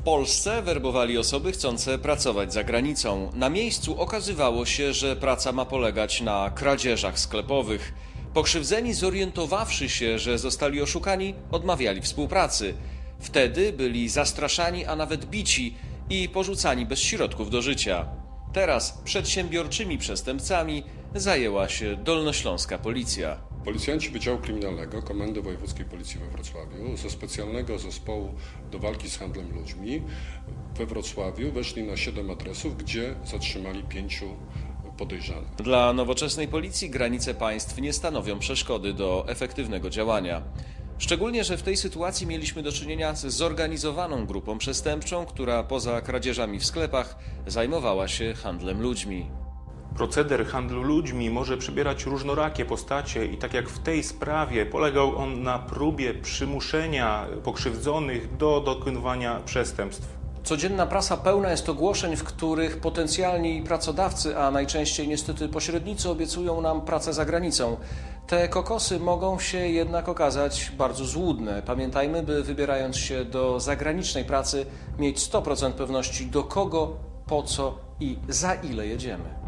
W Polsce werbowali osoby chcące pracować za granicą. Na miejscu okazywało się, że praca ma polegać na kradzieżach sklepowych. Pokrzywdzeni, zorientowawszy się, że zostali oszukani, odmawiali współpracy. Wtedy byli zastraszani, a nawet bici i porzucani bez środków do życia. Teraz przedsiębiorczymi przestępcami zajęła się dolnośląska policja. Policjanci Wydziału Kryminalnego Komendy Wojewódzkiej Policji we Wrocławiu ze specjalnego zespołu do walki z handlem ludźmi we Wrocławiu weszli na 7 adresów, gdzie zatrzymali pięciu podejrzanych. Dla nowoczesnej policji granice państw nie stanowią przeszkody do efektywnego działania. Szczególnie, że w tej sytuacji mieliśmy do czynienia z zorganizowaną grupą przestępczą, która poza kradzieżami w sklepach zajmowała się handlem ludźmi. Proceder handlu ludźmi może przybierać różnorakie postacie i tak jak w tej sprawie polegał on na próbie przymuszenia pokrzywdzonych do dokonywania przestępstw. Codzienna prasa pełna jest ogłoszeń, w których potencjalni pracodawcy, a najczęściej niestety pośrednicy obiecują nam pracę za granicą. Te kokosy mogą się jednak okazać bardzo złudne. Pamiętajmy, by wybierając się do zagranicznej pracy, mieć 100% pewności do kogo, po co i za ile jedziemy.